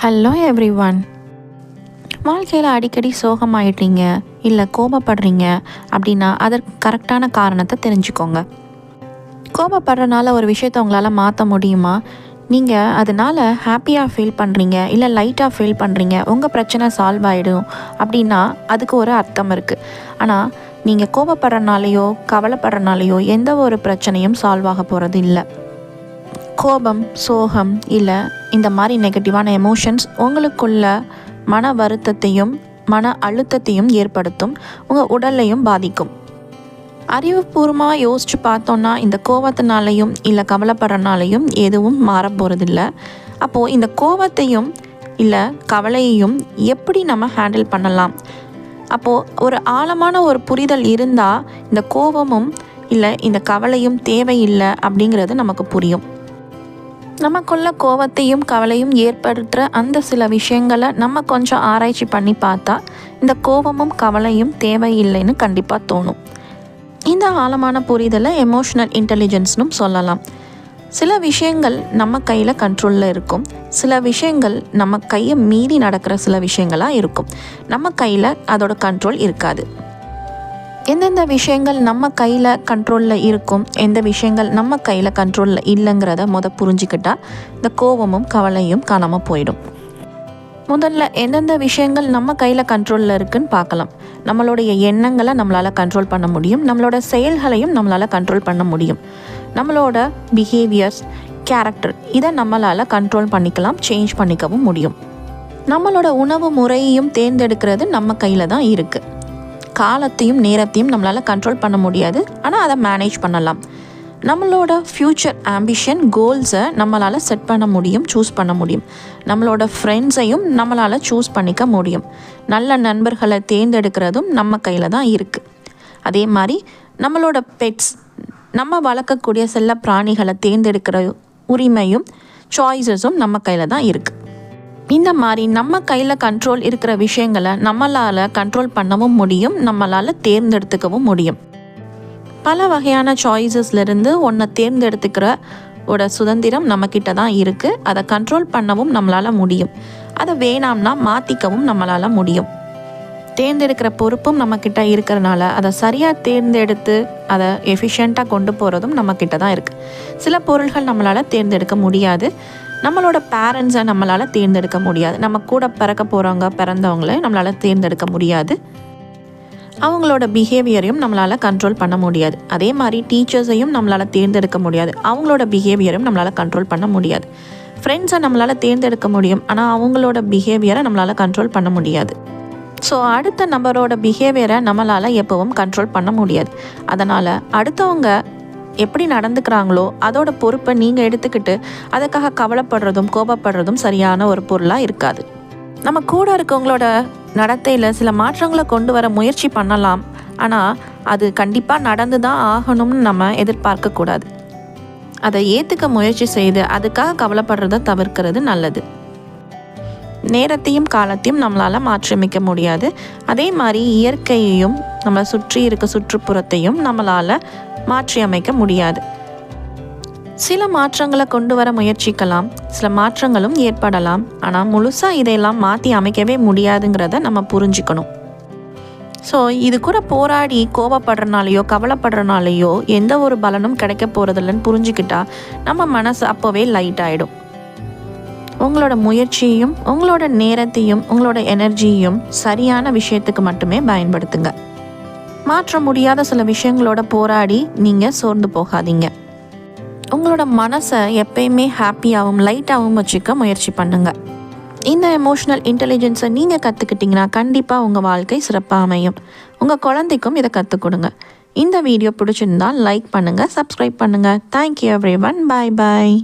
Hello every one வாழ்க்கையில் அடிக்கடி சோகமாயிட்டீங்க இல்லை கோபப்படுறீங்க அப்படின்னா அதற்கு கரெக்டான காரணத்தை தெரிஞ்சுக்கோங்க. கோபப்படுறனால ஒரு விஷயத்தை உங்களால் மாற்ற முடியுமா? நீங்கள் அதனால் ஹாப்பியாக ஃபீல் பண்ணுறீங்க இல்லை லைட்டாக ஃபீல் பண்ணுறீங்க உங்கள் பிரச்சனை சால்வ் ஆகிடும் அப்படின்னா அதுக்கு ஒரு அர்த்தம் இருக்குது ஆனால் நீங்கள் கோபப்படுறனாலையோ கவலைப்படுறனாலையோ எந்த ஒரு பிரச்சனையும் சால்வ் ஆக போகிறது இல்லை. கோபம் சோகம் இல்லை இந்த மாதிரி நெகட்டிவான எமோஷன்ஸ் உங்களுக்குள்ள மன வருத்தத்தையும் மன அழுத்தத்தையும் ஏற்படுத்தும் உங்கள் உடல்லையும் பாதிக்கும். அறிவுபூர்வமாக யோசித்து பார்த்தோன்னா இந்த கோபத்தினாலையும் இல்லை கவலைப்படுறனாலையும் எதுவும் மாற போகிறதில்ல அப்போது இந்த கோபத்தையும் இல்லை கவலையையும் எப்படி நம்ம ஹேண்டில் பண்ணலாம்? அப்போது ஒரு ஆழமான ஒரு புரிதல் இருந்தால் இந்த கோபமும் இல்லை இந்த கவலையும் தேவையில்லை அப்படிங்கிறது நமக்கு புரியும். நமக்குள்ள கோவத்தையும் கவலையும் ஏற்படுத்துகிற அந்த சில விஷயங்களை நம்ம கொஞ்சம் ஆராய்ச்சி பண்ணி பார்த்தா இந்த கோபமும் கவலையும் தேவையில்லைன்னு கண்டிப்பாக தோணும். இந்த ஆழமான புரிதலை எமோஷ்னல் இன்டெலிஜென்ஸ்னும் சொல்லலாம். சில விஷயங்கள் நம்ம கையில் கண்ட்ரோலில் இருக்கும். சில விஷயங்கள் நம்ம கையை மீறி நடக்கிற சில விஷயங்களாக இருக்கும். நம்ம கையில் அதோட கண்ட்ரோல் இருக்காது. எந்தெந்த விஷயங்கள் நம்ம கையில் கண்ட்ரோலில் இருக்கும் எந்த விஷயங்கள் நம்ம கையில் கண்ட்ரோலில் இல்லைங்கிறத முத புரிஞ்சுக்கிட்டால் இந்த கோபமும் கவலையும் காணாமல் போயிடும். முதல்ல எந்தெந்த விஷயங்கள் நம்ம கையில் கண்ட்ரோலில் இருக்குன்னு பார்க்கலாம். நம்மளுடைய எண்ணங்களை நம்மளால் கண்ட்ரோல் பண்ண முடியும் நம்மளோட செயல்களையும் நம்மளால் கண்ட்ரோல் பண்ண முடியும். நம்மளோட பிஹேவியர்ஸ் கேரக்டர் இதை நம்மளால் கண்ட்ரோல் பண்ணிக்கலாம் சேஞ்ச் பண்ணிக்கவும் முடியும். நம்மளோட உணவு முறையையும் தேர்ந்தெடுக்கிறது நம்ம கையில் தான் இருக்குது காலத்தையும் நேரத்தையும் நம்மளால் கண்ட்ரோல் பண்ண முடியாது. ஆனால் அதை மேனேஜ் பண்ணலாம். நம்மளோட ஃப்யூச்சர் ஆம்பிஷன் கோல்ஸை நம்மளால் செட் பண்ண முடியும் சூஸ் பண்ண முடியும். நம்மளோட ஃப்ரெண்ட்ஸையும் நம்மளால் சூஸ் பண்ணிக்க முடியும். நல்ல நண்பர்களை தேர்ந்தெடுக்கிறதும் நம்ம கையில் தான் இருக்குது அதே மாதிரி நம்மளோட பெட்ஸ் நம்ம வளர்க்கக்கூடிய செல்ல பிராணிகளை தேர்ந்தெடுக்கிற உரிமையும் சாய்ஸஸும் நம்ம கையில் தான் இருக்குது இந்த மாதிரி நம்ம கையில் கண்ட்ரோல் இருக்கிற விஷயங்களை நம்மளால் கண்ட்ரோல் பண்ணவும் முடியும் நம்மளால் தேர்ந்தெடுத்துக்கவும் முடியும். பல வகையான சாய்ஸஸ்லேருந்து ஒன்றை தேர்ந்தெடுத்துக்கிற ஓட சுதந்திரம் நம்மக்கிட்ட தான் இருக்குது அதை கண்ட்ரோல் பண்ணவும் நம்மளால் முடியும். அதை வேணாம்னா மாற்றிக்கவும் நம்மளால் முடியும். தேர்ந்தெடுக்கிற பொறுப்பும் நம்மக்கிட்ட இருக்கிறனால அதை சரியாக தேர்ந்தெடுத்து அதை எஃபிஷியண்ட்டாக கொண்டு போகிறதும் நம்மக்கிட்ட தான் இருக்குது சில பொருள்கள் நம்மளால் தேர்ந்தெடுக்க முடியாது. நம்மளோட பேரண்ட்ஸை நம்மளால் தேர்ந்தெடுக்க முடியாது. நம்ம கூட பிறக்க போகிறவங்க பிறந்தவங்கள நம்மளால் தேர்ந்தெடுக்க முடியாது. அவங்களோட பிஹேவியரையும் நம்மளால் கண்ட்ரோல் பண்ண முடியாது. அதே மாதிரி டீச்சர்ஸையும் நம்மளால் தேர்ந்தெடுக்க முடியாது. அவங்களோட பிஹேவியரையும் நம்மளால் கண்ட்ரோல் பண்ண முடியாது. ஃப்ரெண்ட்ஸை நம்மளால் தேர்ந்தெடுக்க முடியும். ஆனால் அவங்களோட பிஹேவியரை நம்மளால் கண்ட்ரோல் பண்ண முடியாது. ஸோ அடுத்த நபரோட பிஹேவியரை நம்மளால் எப்பவும் கண்ட்ரோல் பண்ண முடியாது. அதனால் அடுத்தவங்க எப்படி நடந்துக்கிறாங்களோ அதோட பொறுப்பை நீங்கள் எடுத்துக்கிட்டு அதுக்காக கவலைப்படுறதும் கோபப்படுறதும் சரியான ஒரு பொருளாக இருக்காது. நம்ம கூட இருக்கவங்களோட நடத்தையில் சில மாற்றங்களை கொண்டு வர முயற்சி பண்ணலாம். ஆனால் அது கண்டிப்பாக நடந்து தான் ஆகணும்னு நம்ம எதிர்பார்க்கக்கூடாது அதை ஏற்றுக்க முயற்சி செய்து அதுக்காக கவலைப்படுறத தவிர்க்கிறது நல்லது. நேரத்தையும் காலத்தையும் நம்மளால் மாற்றியமைக்க முடியாது. அதே மாதிரி இயற்கையையும் நம்மளை சுற்றி இருக்க சுற்றுப்புறத்தையும் நம்மளால் மாற்றி அமைக்க முடியாது. சில மாற்றங்களை கொண்டு வர முயற்சிக்கலாம். சில மாற்றங்களும் ஏற்படலாம். ஆனால் முழுசாக இதையெல்லாம் மாற்றி அமைக்கவே முடியாதுங்கிறத நம்ம புரிஞ்சுக்கணும். ஸோ இது கூட போராடி கோபப்படுறனாலையோ கவலைப்படுறனாலையோ எந்த ஒரு பலனும் கிடைக்க போகிறதில்லன்னு புரிஞ்சுக்கிட்டா நம்ம மனசு அப்போவே லைட் ஆகிடும் உங்களோட முயற்சியையும் உங்களோட நேரத்தையும் உங்களோட எனர்ஜியையும் சரியான விஷயத்துக்கு மட்டுமே பயன்படுத்துங்க. மாற்ற முடியாத சில விஷயங்களோட போராடி நீங்கள் சோர்ந்து போகாதீங்க. உங்களோட மனசை எப்பயுமே ஹாப்பியாகவும் லைட்டாகவும் வச்சுக்க முயற்சி பண்ணுங்கள் இந்த எமோஷ்னல் இன்டெலிஜென்ஸை நீங்கள் கற்றுக்கிட்டிங்கன்னா கண்டிப்பாக உங்கள் வாழ்க்கை சிறப்பாக அமையும். உங்கள் குழந்தைக்கும் இதை கற்றுக் கொடுங்க. இந்த வீடியோ பிடிச்சிருந்தால் லைக் பண்ணுங்கள் சப்ஸ்கிரைப் பண்ணுங்கள் thank you everyone bye bye